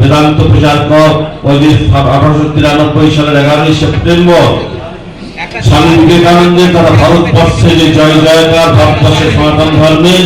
বেদান্ত কর আঠারোশো তিরানব্বই সালের এগারোই সেপ্টেম্বর। স্বামী বিবেকানন্দের তারা ভারতবর্ষে যে জয় জয়কার, ভারতবর্ষের সনাতন ধর্মে,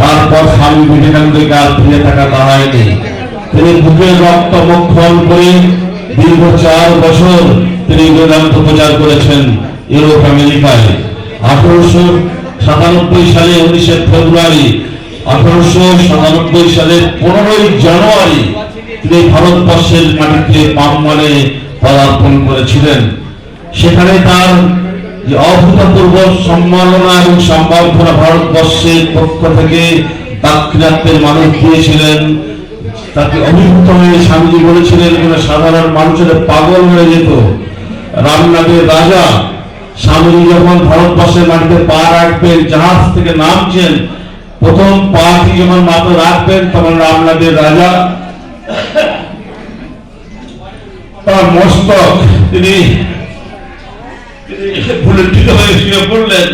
তারপর স্বামী বিবেকানন্দকে আর ফিরে থাকা দাঁড়ায়নি তিনি বুকের রক্ত মুখন করে দীর্ঘ চার বছর তিনি বেদান্ত প্রচার করেছেন ইউরোপ, আমেরিকায়। আঠারোশো সাতানব্বই সালে উনিশে ফেব্রুয়ারি, আঠারোশো সাতানব্বই সালের পনেরোই জানুয়ারি তিনি ভারতবর্ষের মাটিতে পাম্মালে পদার্পণ করেছিলেন, সেখানে তার অভূতপূর্ব সম্মাননা এবং সম্বর্ধনা ভারতবর্ষের পক্ষ থেকে দাক্ষিণাত্যের মানুষ দিয়েছিলেন, তাকে অভিভূত হয়ে স্বামীজি বলেছিলেন এখানে সাধারণ মানুষের পাগল হয়ে যেত। রামনাথের রাজা স্বামীজি যখন ভারতবর্ষের মাটিতে পা রাখবেন, জাহাজ থেকে নামছেন, প্রথম পাটি যখন মাথা রাখবেন, তখন রামনাথের রাজা মস্তক তিনি হয়ে শুয়ে পড়লেন।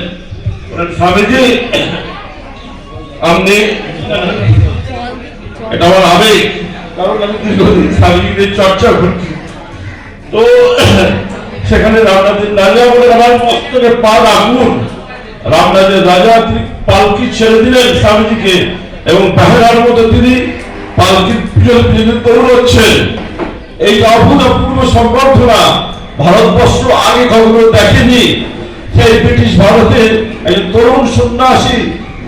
স্বামীজি, আপনি এটা আমার আবেগ। কারণ আমি চর্চা করছি। তো সেখানে রামনাথের রাজা বলে আমার মস্তকে পা রাখুন। রামনাথের রাজা তিনি পালকি ছেড়ে দিলেন স্বামীজিকে এবং পাহেরার মতো তিনি পালকির ভারতবর্ষ আগে দেখেনি। ভারতের তরুণ সন্ন্যাসী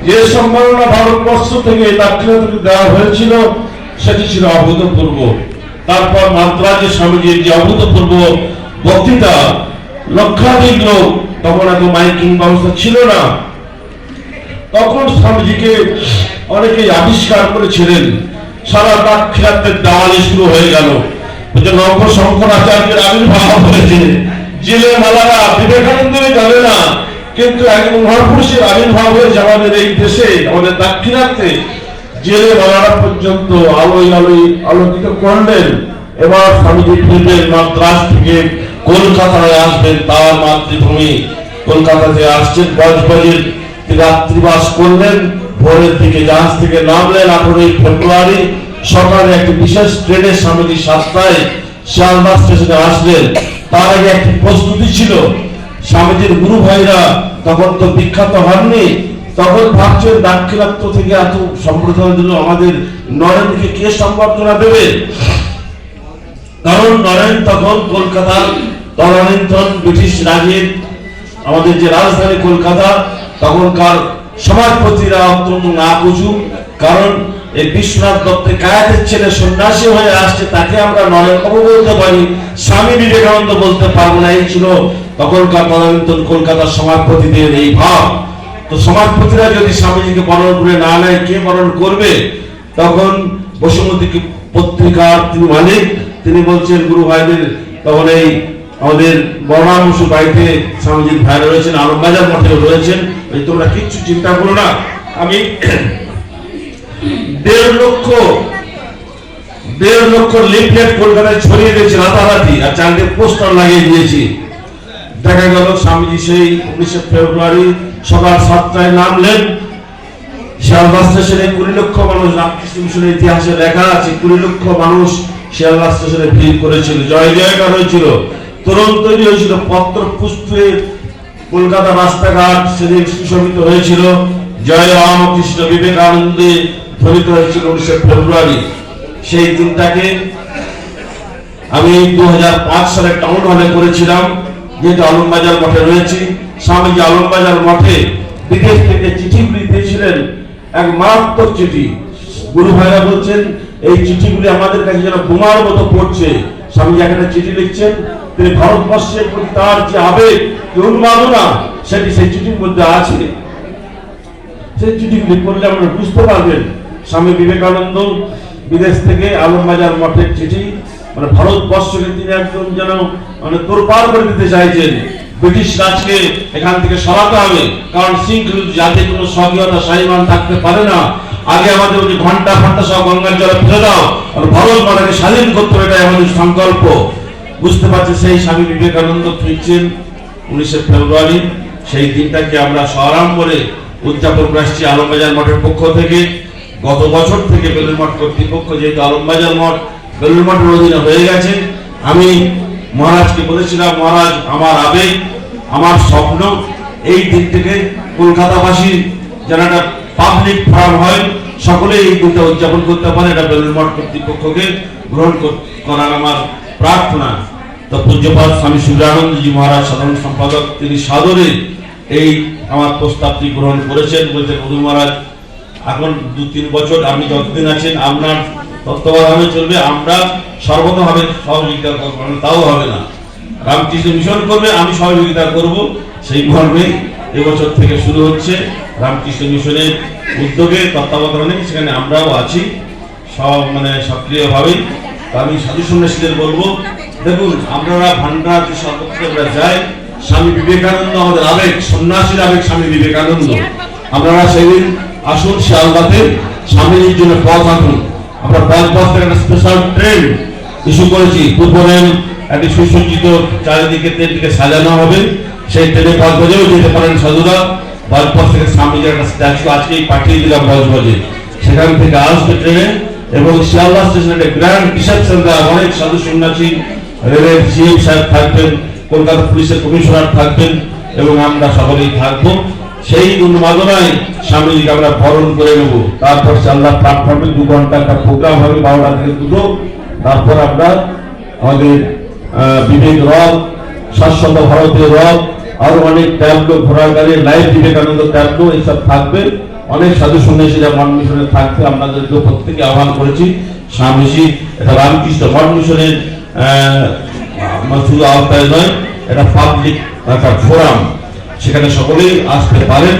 যে সম্মাননা ভারতবর্ষ থেকে হয়েছিল, সেটি ছিল অভূতপূর্ব। তারপর মাদ্রাজে স্বামীজির যে অভূতপূর্ব বক্তৃতা, লক্ষাধিক লোক তখন এত মাইকিং ব্যবস্থা ছিল না। তখন স্বামীজিকে অনেকেই আবিষ্কার করেছিলেন। সারা দাক্ষিণাত্যের দেওয়ালি শুরু হয়ে গেল। নব শঙ্করাচার্যের আবির্ভাব হয়েছে। জেলে মালারা বিবেকানন্দের জানে না, কিন্তু একজন মহাপুরুষের আবির্ভাব হয়েছে আমাদের এই দেশে, আমাদের দাক্ষিণাত্যে। জেলে মালারা পর্যন্ত আলোয় আলোয় আলোকিত করলেন। এবার স্বামীজি ফিরবেন মাদ্রাস থেকে, কলকাতায় আসবেন তার মাতৃভূমি। কলকাতাতে আসছেন, বজবজের রাত্রিবাস করলেন। ভোরের দিকে জাহাজ থেকে নামলেন আঠারোই ফেব্রুয়ারি। সকালে একটি বিশেষ ট্রেনের স্বামীজি সাতটায় শিয়ালদা স্টেশনে আসলেন। তার আগে একটি প্রস্তুতি ছিল। স্বামীজির গুরু ভাইরা তখন তো বিখ্যাত হননি, তখন ভাবছেন দাক্ষিণাত্য থেকে এত সম্প্রদায় দিল আমাদের নরেন্দ্রকে কে সম্বর্ধনা দেবে? কারণ নরেন তখন কলকাতার তদানীন্তন ব্রিটিশ রাজের, আমাদের যে রাজধানী কলকাতা, তখনকার সমাজপতিরা অত্যন্ত না বুঝু কারণ এই বিশ্বনাথ দত্তের কায়াতের ছেলে সন্ন্যাসী হয়ে আসছে, তাকে আমরা নরেন বাবু বলতে পারি, স্বামী বিবেকানন্দ বলতে পারব না, এই ছিল তখনকার তদানীন্তন কলকাতার সমাজপতিদের এই ভাব। তো সমাজপতিরা যদি স্বামীজিকে বরণ করে না নেয়, কে বরণ করবে? তখন বসুমতী পত্রিকার তিনি মালিক, তিনি বলছেন, গুরু ভাইদের তখন এই আমাদের বর্ণাম বসু বাড়িতে স্বামীজির ভাই রয়েছেন আলমবাজার মঠে রয়েছেন। তোমরা কিচ্ছু চিন্তা করো না। আমি দেড় লক্ষ দেড় লক্ষ লিফলেট কলকাতায় ছড়িয়ে দিয়েছি রাতারাতি, আর চারটে পোস্টার লাগিয়ে দিয়েছি। দেখা গেল স্বামীজি সেই উনিশে ফেব্রুয়ারি সকাল সাতটায় নামলেন। শিয়ালদা স্টেশনে কুড়ি লক্ষ মানুষ রামকৃষ্ণ মিশনের ইতিহাসে লেখা আছে, কুড়ি লক্ষ মানুষ শিয়ালদা স্টেশনে ভিড় করেছিল। জয় জয়কার হয়েছিল। তরুণ তৈরি হয়েছিল। পত্র পুষ্পে কলকাতা রাস্তাঘাট সেদিন সুশোভিত হয়েছিল। জয় রামকৃষ্ণ বিবেকানন্দে ধ্বনিত হয়েছিল উনিশে ফেব্রুয়ারি। সেই দিনটাকে আমি দু সালে টাউন হলে করেছিলাম। যেহেতু আলমবাজার মঠে রয়েছি, স্বামীজি আলমবাজার মঠে বিদেশ থেকে চিঠিগুলি দিয়েছিলেন এক মারাত্মক চিঠি। গুরু ভাইরা বলছেন, এই চিঠিগুলি আমাদের কাছে যেন বোমার মতো পড়ছে। স্বামীজি এখানে চিঠি লিখছেন, তিনি ভারতবর্ষের প্রতি তার যে আবেগ, যে উন্মাদনা, সেটি সেই চিঠির মধ্যে আছে। সেই চিঠিগুলি পড়লে আপনারা বুঝতে পারবেন, স্বামী বিবেকানন্দ বিদেশ থেকে আলমবাজার মঠের চিঠি মানে ভারতবর্ষকে তিনি একদম যেন মানে তোরপার করে দিতে চাইছেন। ব্রিটিশ রাজকে এখান থেকে সরাতে হবে, কারণ শৃঙ্খল জাতি কোনো থাকতে পারে না। আগে আমাদের ওই ঘণ্টা ঘণ্টা সব গঙ্গার জলে ফেলে দাও, আর ভারত মাতাকে স্বাধীন করতে হবে, এটাই আমাদের সংকল্প। বুঝতে পারছি সেই স্বামী বিবেকানন্দ ফিরছেন উনিশে ফেব্রুয়ারি। সেই দিনটাকে আমরা সরাম করে উদযাপন আসছি আলমবাজার মঠের পক্ষ থেকে। গত বছর থেকে বেলুর মঠ কর্তৃপক্ষ যেহেতু আলমবাজার মঠ বেলুর মঠের অধীনে হয়ে গেছে। আমি মহারাজকে বলেছিলাম, মহারাজ, আমার আবেগ, আমার স্বপ্ন, এই দিক থেকে কলকাতাবাসী একটা পাবলিক ফার্ম হয় সকলে এই দিনটা উদযাপন করতে পারে, এটা বেলুর মঠ কর্তৃপক্ষকে গ্রহণ কর- করার আমার প্রার্থনা। তো পূজ্যপাত স্বামী সুরানন্দজি মহারাজ, সাধারণ সম্পাদক, তিনি সাদরে এই আমার প্রস্তাবটি গ্রহণ করেছেন বলতে গুরু মহারাজ, এখন দু তিন বছর আপনি যতদিন আছেন, আপনার তত্ত্বাবধানে চলবে, আমরা সর্বতভাবে সহযোগিতা করব, তাও হবে না। রামকৃষ্ণ মিশন করবে, আমি সহযোগিতা করব, সেই মর্মে এবছর থেকে শুরু হচ্ছে রামকৃষ্ণ মিশনের উদ্যোগে তত্ত্বাবধানে, সেখানে আমরাও আছি, সব মানে সক্রিয়ভাবেই আমি সাধু সন্ন্যাসীদের বলব, দেখুন, আপনারা ভান্ডার যে সর্বত্র আমরা যাই স্বামী বিবেকানন্দ আমাদের আবেগ, সন্ন্যাসীর আবেগ স্বামী বিবেকানন্দ। আপনারা সেদিন আসুন শিয়ালদাতে স্বামীজির জন্য পথ আঁকুন। আমরা পথ পথ থেকে একটা স্পেশাল ট্রেন ইস্যু করেছি। পূর্ব রেল একটি সুসজ্জিত চারিদিকে ট্রেনটিকে সাজানো হবে। সেই ট্রেনে পাঁচ বাজেও যেতে পারেন সাধুরা। বাজপথ থেকে স্বামীজির একটা স্ট্যাচু আজকেই পাঠিয়ে দিলাম বজবজে সেখান থেকে আসবে ট্রেনে এবং শিয়ালদা স্টেশনে গ্র্যান্ড রিসেপশন দেওয়া অনেক সাধু সন্ন্যাসী রেলের সিএম সাহেব থাকবেন, কলকাতা পুলিশের কমিশনার থাকবেন এবং আমরা সকলেই থাকব। সেই উন্মাদনায় স্বামীজিকে আমরা বরণ করে নেব। তারপর চাল্লা প্ল্যাটফর্মে দু ঘণ্টা একটা প্রোগ্রাম হবে বারোটা থেকে দুটো। তারপর আমরা আমাদের বিবেক রথ শাশ্বত ভারতীয় রথ আরও অনেক ট্যাবলো গাড়ি লাইভ বিবেকানন্দ ট্যাবলো এইসব থাকবে। অনেক সাধু সন্ন্যাসীরা মন মিশনে থাকবে আপনাদেরকে প্রত্যেকে আহ্বান করেছি। স্বামীজি, এটা রামকৃষ্ণ মন মিশনের শুধু আওতায় নয়, এটা পাবলিক একটা ফোরাম। সেখানে সকলেই আসতে পারেন।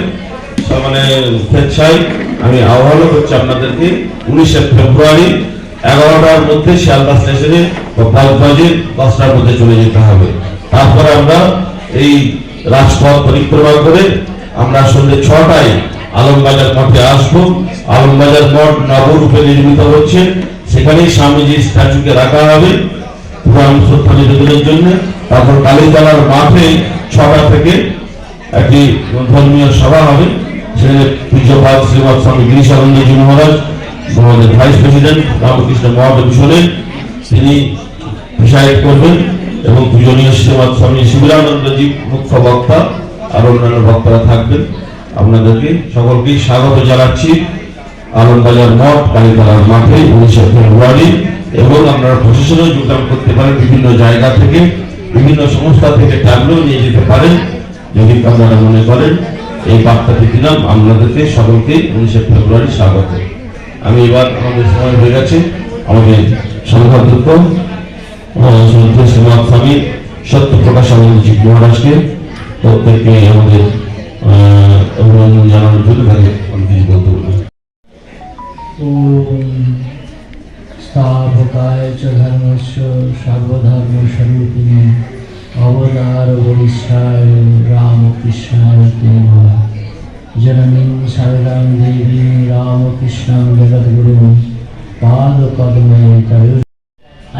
মানে স্বেচ্ছায় আমি আহ্বান করছি আপনাদেরকে। উনিশে ফেব্রুয়ারি, এগারোটার মধ্যে শিয়ালদা স্টেশনে বা বাজে দশটার মধ্যে চলে যেতে হবে। তারপরে আমরা এই রাজপথ পরিক্রমা করে আমরা সন্ধ্যে ছটায় আলমবাজার মঠে আসব। আলমবাজার মঠ নবরূপে নির্মিত হচ্ছে। সেখানেই স্বামীজির স্ট্যাচুকে রাখা হবে পুরাণ শ্রদ্ধা নিবেদনের জন্য। তারপর কালীতলার মাঠে ছটা থেকে একটি ধর্মীয় সভা হবে। সেখানে পূজ্যপাত শ্রীমৎ স্বামী গিরিশানন্দজি মহারাজ আমাদের ভাইস প্রেসিডেন্ট রামকৃষ্ণ মহাদেব তিনি প্রিসাইড করবেন। এবং পূজনীয় শ্রীমৎ স্বামী শিবিরানন্দজি মুখ্য বক্তা আর অন্যান্য বক্তারা থাকবেন আপনাদেরকে সকলকেই স্বাগত জানাচ্ছি আলমবাজার মঠ, কালীতলার মাঠে উনিশে ফেব্রুয়ারি এবং আপনারা প্রশাসনেও যোগদান করতে পারেন বিভিন্ন জায়গা থেকে, বিভিন্ন সংস্থা থেকে ট্যাবলেও নিয়ে যেতে পারেন, যদি আপনারা মনে করেন এই বার্তাটি দিলাম, আপনাদেরকে সকলকে উনিশে ফেব্রুয়ারি স্বাগত। আমি এবার আমাদের সময় হয়ে গেছে, আমাদের সৈনিক শ্রীমান স্বামীর সত্য প্রকাশ আমাদের মহারাষ্ট্রে প্রত্যেককে আমাদের অভিনন্দন জানানোর জন্য তাকে অনেক কিছু বলতে বলি স্থাপকায় চ ধর্মস্য সর্বধর্ম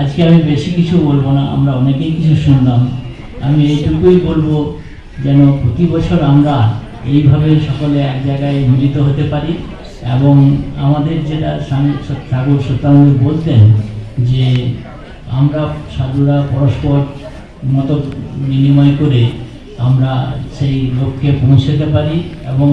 আজকে আমি বেশি কিছু বলব না, আমরা অনেকেই কিছু শুনলাম। আমি এইটুকুই বলব যেন প্রতি বছর আমরা এইভাবে সকলে এক জায়গায় মিলিত হতে পারি এবং আমাদের যেটা স্বামী ঠাকুর সত্যানন্দ বলতেন যে আমরা সাধুরা পরস্পর মত বিনিময় করে আমরা সেই লক্ষ্যে পৌঁছতে পারি এবং